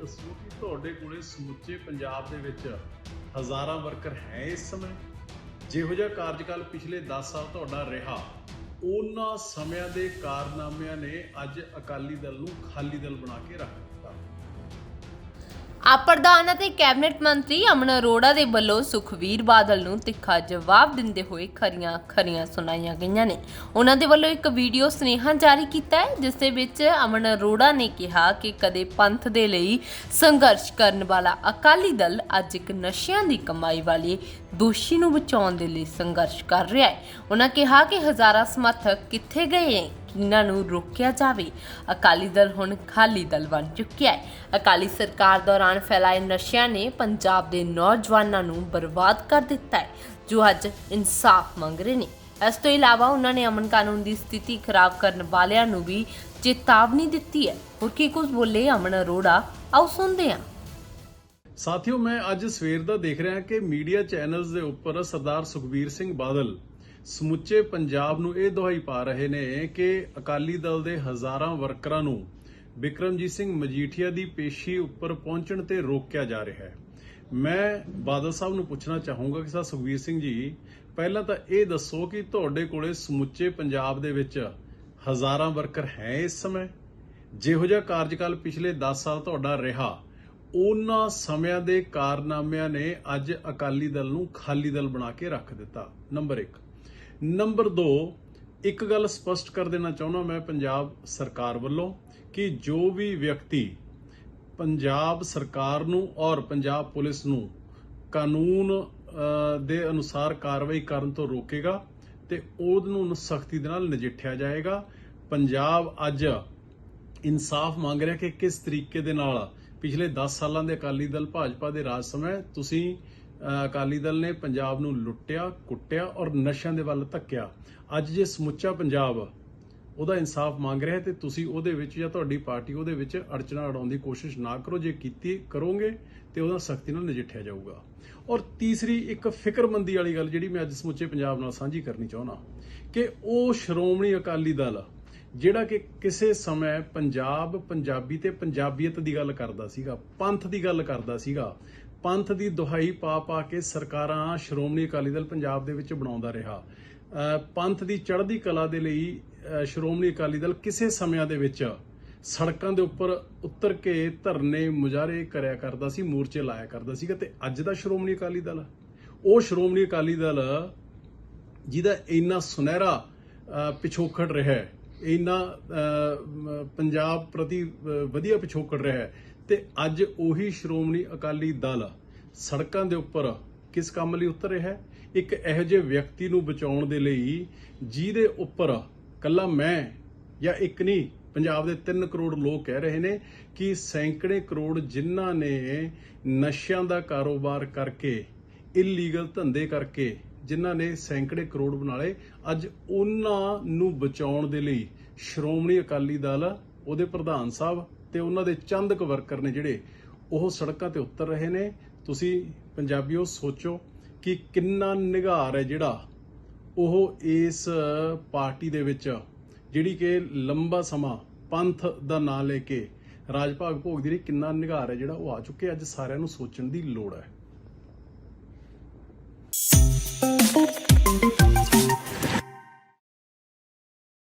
ਦੱਸੋ ਕਿ ਤੁਹਾਡੇ ਕੋਲੇ ਸਮੁੱਚੇ ਪੰਜਾਬ ਦੇ ਵਿੱਚ ਹਜ਼ਾਰਾਂ ਵਰਕਰ ਹੈ ਇਸ ਸਮੇਂ? ਜਿਹੋ ਜਿਹਾ ਕਾਰਜਕਾਲ ਪਿਛਲੇ 10 ਸਾਲ ਤੁਹਾਡਾ ਰਿਹਾ, ਉਹਨਾਂ ਸਮਿਆਂ ਦੇ ਕਾਰਨਾਮਿਆਂ ਨੇ ਅੱਜ ਅਕਾਲੀ ਦਲ ਨੂੰ ਖਾਲੀ ਦਲ ਬਣਾ ਕੇ ਰੱਖ ਦਿੱਤਾ। ਆਪ ਪ੍ਰਧਾਨ ਅਤੇ ਕੈਬਨਿਟ ਮੰਤਰੀ ਅਮਨ ਅਰੋੜਾ ਦੇ ਵੱਲੋਂ ਸੁਖਵੀਰ ਬਾਦਲ ਨੂੰ ਤਿੱਖਾ ਜਵਾਬ ਦਿੰਦੇ ਹੋਏ ਖਰੀਆਂ ਖਰੀਆਂ ਸੁਣਾਈਆਂ ਗਈਆਂ ਨੇ। ਉਹਨਾਂ ਦੇ ਵੱਲੋਂ ਇੱਕ ਵੀਡੀਓ ਸੁਨੇਹਾ ਜਾਰੀ ਕੀਤਾ ਹੈ, ਜਿਸ ਦੇ ਵਿੱਚ ਅਮਨ ਅਰੋੜਾ ਨੇ ਕਿਹਾ ਕਿ ਕਦੇ ਪੰਥ ਦੇ ਲਈ ਸੰਘਰਸ਼ ਕਰਨ ਵਾਲਾ ਅਕਾਲੀ ਦਲ ਅੱਜ ਇੱਕ ਨਸ਼ਿਆਂ ਦੀ ਕਮਾਈ ਵਾਲੇ ਦੋਸ਼ੀ ਨੂੰ ਬਚਾਉਣ ਦੇ ਲਈ ਸੰਘਰਸ਼ ਕਰ ਰਿਹਾ ਹੈ। ਉਹਨਾਂ ਕਿਹਾ ਕਿ ਹਜ਼ਾਰਾਂ ਸਮਰਥਕ ਕਿੱਥੇ ਗਏ ਇਹਨਾਂ ਨੂੰ ਰੋਕਿਆ ਜਾਵੇ? ਅਕਾਲੀ ਦਲ ਹੁਣ ਖਾਲੀ ਦਲ ਬਣ ਚੁੱਕਿਆ ਹੈ। ਅਕਾਲੀ ਸਰਕਾਰ ਦੌਰਾਨ ਫੈਲਾਏ ਨਸ਼ਿਆਂ ਨੇ ਪੰਜਾਬ ਦੇ ਨੌਜਵਾਨਾਂ ਨੂੰ ਬਰਬਾਦ ਕਰ ਦਿੱਤਾ ਹੈ, ਜੋ ਅੱਜ ਇਨਸਾਫ ਮੰਗ ਰਹੇ ਨੇ। ਇਸ ਤੋਂ ਇਲਾਵਾ ਉਹਨਾਂ ਨੇ ਅਮਨ ਕਾਨੂੰਨ ਦੀ ਸਥਿਤੀ ਖਰਾਬ ਕਰਨ ਵਾਲਿਆਂ ਨੂੰ ਵੀ ਚੇਤਾਵਨੀ ਦਿੱਤੀ ਹੈ। ਹੋਰ ਕੀ ਕੁਝ ਬੋਲੇ ਅਮਨ ਅਰੋੜਾ? ਆਓ ਸੁਣਦੇ ਹਾਂ। ਸਾਥੀਓ, ਮੈਂ ਅੱਜ ਸਵੇਰ ਦਾ ਦੇਖ ਰਿਹਾ ਕਿ ਮੀਡੀਆ ਚੈਨਲਸ ਦੇ ਉੱਪਰ ਸਰਦਾਰ ਸੁਖਬੀਰ ਸਿੰਘ ਬਾਦਲ ਸਮੁੱਚੇ ਪੰਜਾਬ ਨੂੰ ਇਹ ਦੁਹਾਈ ਪਾ ਰਹੇ ਨੇ ਕਿ ਅਕਾਲੀ ਦਲ ਦੇ ਹਜ਼ਾਰਾਂ ਵਰਕਰਾਂ ਨੂੰ ਵਿਕਰਮਜੀਤ ਸਿੰਘ ਮਜੀਠੀਆ ਦੀ ਪੇਸ਼ੀ ਉੱਪਰ ਪਹੁੰਚਣ ਤੇ ਰੋਕਿਆ ਜਾ ਰਿਹਾ ਹੈ। ਮੈਂ ਬਾਦਲ ਸਾਹਿਬ ਨੂੰ ਪੁੱਛਣਾ ਚਾਹੂੰਗਾ ਕਿ ਸਰ ਸੁਖਬੀਰ ਸਿੰਘ ਜੀ, ਪਹਿਲਾਂ ਤਾਂ ਇਹ ਦੱਸੋ ਕਿ ਤੁਹਾਡੇ ਕੋਲੇ ਸਮੁੱਚੇ ਪੰਜਾਬ ਦੇ ਵਿੱਚ ਹਜ਼ਾਰਾਂ ਵਰਕਰ ਹੈ ਇਸ ਸਮੇਂ? ਜਿਹੋ ਜਿਹਾ ਕਾਰਜਕਾਲ ਪਿਛਲੇ 10 ਸਾਲ ਤੁਹਾਡਾ ਰਿਹਾ, ਉਹਨਾਂ ਸਮਿਆਂ ਦੇ ਕਾਰਨਾਮਿਆਂ ਨੇ ਅੱਜ ਅਕਾਲੀ ਦਲ ਨੂੰ ਖਾਲੀ ਦਲ ਬਣਾ ਕੇ ਰੱਖ ਦਿੱਤਾ। ਨੰਬਰ 1 ਨੰਬਰ 2 ਇੱਕ ਗੱਲ ਸਪਸ਼ਟ ਕਰ ਦੇਣਾ ਚਾਹੁੰਦਾ ਮੈਂ ਪੰਜਾਬ ਸਰਕਾਰ ਵੱਲੋਂ ਕਿ ਜੋ ਵੀ ਵਿਅਕਤੀ ਪੰਜਾਬ ਸਰਕਾਰ ਨੂੰ ਔਰ ਪੰਜਾਬ ਪੁਲਿਸ ਨੂੰ ਕਾਨੂੰਨ ਦੇ ਅਨੁਸਾਰ ਕਾਰਵਾਈ ਕਰਨ ਤੋਂ ਰੋਕੇਗਾ ਤੇ ਉਹਨੂੰ ਸਖਤੀ ਦੇ ਨਾਲ ਨਜਿੱਠਿਆ ਜਾਏਗਾ। ਪੰਜਾਬ ਅੱਜ ਇਨਸਾਫ ਮੰਗ ਰਿਹਾ ਕਿ ਕਿਸ ਤਰੀਕੇ ਦੇ ਨਾਲ ਪਿਛਲੇ 10 ਸਾਲਾਂ ਦੇ ਅਕਾਲੀ ਦਲ ਭਾਜਪਾ ਦੇ ਰਾਜ ਸਮੇਂ ਤੁਸੀਂ ਅਕਾਲੀ ਦਲ ਨੇ ਪੰਜਾਬ ਨੂੰ ਲੁੱਟਿਆ, ਕੁੱਟਿਆ ਔਰ ਨਸ਼ਿਆਂ ਦੇ ਵੱਲ ਧੱਕਿਆ। ਅੱਜ ਜੇ ਸਮੁੱਚਾ ਪੰਜਾਬ ਉਹਦਾ ਇਨਸਾਫ ਮੰਗ ਰਿਹਾ ਹੈ ਤੇ ਤੁਸੀਂ ਉਹਦੇ ਵਿੱਚ ਜਾਂ ਤੁਹਾਡੀ ਪਾਰਟੀ ਉਹਦੇ ਵਿੱਚ ਅੜਚਣਾ ਅੜਾਉਣ ਦੀ ਕੋਸ਼ਿਸ਼ ਨਾ ਕਰੋ। ਜੇ ਕੀਤੀ ਕਰੋਗੇ ਤੇ ਉਹਦਾ ਸਖਤੀ ਨਾਲ ਨਜਿੱਠਿਆ ਜਾਊਗਾ। ਔਰ ਤੀਸਰੀ ਇੱਕ ਫਿਕਰਮੰਦੀ ਵਾਲੀ ਗੱਲ ਜਿਹੜੀ ਮੈਂ ਅੱਜ ਸਮੁੱਚੇ ਪੰਜਾਬ ਨਾਲ ਸਾਂਝੀ ਕਰਨੀ ਚਾਹੁੰਦਾ ਕਿ ਉਹ ਸ਼੍ਰੋਮਣੀ ਅਕਾਲੀ ਦਲ ਜਿਹੜਾ ਕਿ ਕਿਸੇ ਸਮੇਂ ਪੰਜਾਬ, ਪੰਜਾਬੀ ਤੇ ਪੰਜਾਬੀਅਤ ਦੀ ਗੱਲ ਕਰਦਾ ਸੀਗਾ, ਪੰਥ ਦੀ ਗੱਲ ਕਰਦਾ ਸੀਗਾ ਪੰਥ ਦੀ ਦੁਹਾਈ ਪਾ ਪਾ ਕੇ ਸਰਕਾਰਾਂ ਸ਼੍ਰੋਮਣੀ ਅਕਾਲੀ ਦਲ ਪੰਜਾਬ ਦੇ ਵਿੱਚ ਬਣਾਉਂਦਾ ਰਿਹਾ। ਪੰਥ ਦੀ ਚੜ੍ਹਦੀ ਕਲਾ ਦੇ ਲਈ ਸ਼੍ਰੋਮਣੀ ਅਕਾਲੀ ਦਲ ਕਿਸੇ ਸਮਿਆਂ ਦੇ ਵਿੱਚ ਸੜਕਾਂ ਦੇ ਉੱਪਰ ਉਤਰ ਕੇ ਧਰਨੇ ਮੁਜ਼ਾਹਰੇ ਕਰਿਆ ਕਰਦਾ ਸੀ ਮੋਰਚੇ ਲਾਇਆ ਕਰਦਾ ਸੀਗਾ ਤੇ ਅੱਜ ਦਾ ਸ਼੍ਰੋਮਣੀ ਅਕਾਲੀ ਦਲ ਉਹ ਸ਼੍ਰੋਮਣੀ ਅਕਾਲੀ ਦਲ ਜਿਹਦਾ ਇੰਨਾ ਸੁਨਹਿਰਾ ਪਿਛੋਕੜ ਰਿਹਾ ਹੈ ਇੰਨਾ ਅਹ, ਪੰਜਾਬ ਪ੍ਰਤੀ ਵਧੀਆ ਪਿਛੋਕੜ ਰਿਹਾ ਹੈ ਤੇ ਅੱਜ ਉਹੀ ਸ਼੍ਰੋਮਣੀ ਅਕਾਲੀ ਦਲ ਸੜਕਾਂ ਦੇ ਉੱਪਰ ਕਿਸ ਕੰਮ ਲਈ ਉਤਰ ਰਿਹਾ ਹੈ? ਇੱਕ ਇਹੋ ਜਿਹੇ ਵਿਅਕਤੀ ਨੂੰ ਬਚਾਉਣ ਦੇ ਲਈ ਜਿਹਦੇ ਉੱਪਰ ਕੱਲਾ ਮੈਂ ਜਾਂ ਇੱਕ ਨਹੀਂ, ਪੰਜਾਬ ਦੇ 3 ਕਰੋੜ ਲੋਕ ਕਹਿ ਰਹੇ ਨੇ ਕਿ ਸੈਂਕੜੇ ਕਰੋੜ ਜਿਨ੍ਹਾਂ ਨੇ ਨਸ਼ਿਆਂ ਦਾ ਕਾਰੋਬਾਰ ਕਰਕੇ ਇਲੀਗਲ ਧੰਦੇ ਕਰਕੇ ਜਿਨ੍ਹਾਂ ਨੇ ਸੈਂਕੜੇ ਕਰੋੜ ਬਣਾ ਲਏ ਅੱਜ ਉਹਨਾਂ ਨੂੰ ਬਚਾਉਣ ਦੇ ਲਈ ਸ਼੍ਰੋਮਣੀ ਅਕਾਲੀ ਦਲ, ਉਹਦੇ ਪ੍ਰਧਾਨ ਸਾਹਿਬ ਤੇ ਉਹਨਾਂ ਦੇ ਚੰਦ ਕੁ ਵਰਕਰ ਨੇ ਜਿਹੜੇ, ਉਹ ਸੜਕਾਂ ਤੇ ਉਤਰ ਰਹੇ ਨੇ। ਤੁਸੀਂ ਪੰਜਾਬੀਓ ਸੋਚੋ ਕਿ ਕਿੰਨਾ ਨਿਘਾਰ ਹੈ ਜਿਹੜਾ ਉਹ ਇਸ ਪਾਰਟੀ ਦੇ ਵਿੱਚ, ਜਿਹੜੀ ਕਿ ਲੰਬਾ ਸਮਾਂ ਪੰਥ ਦਾ ਨਾਂ ਲੈ ਕੇ ਰਾਜ ਭਾਗ ਭੋਗਦੀ ਰਹੀ, ਕਿੰਨਾ ਨਿਘਾਰ ਹੈ ਜਿਹੜਾ ਉਹ ਆ ਚੁੱਕੇ ਅੱਜ ਸਾਰਿਆਂ ਨੂੰ ਸੋਚਣ ਦੀ ਲੋੜ ਹੈ।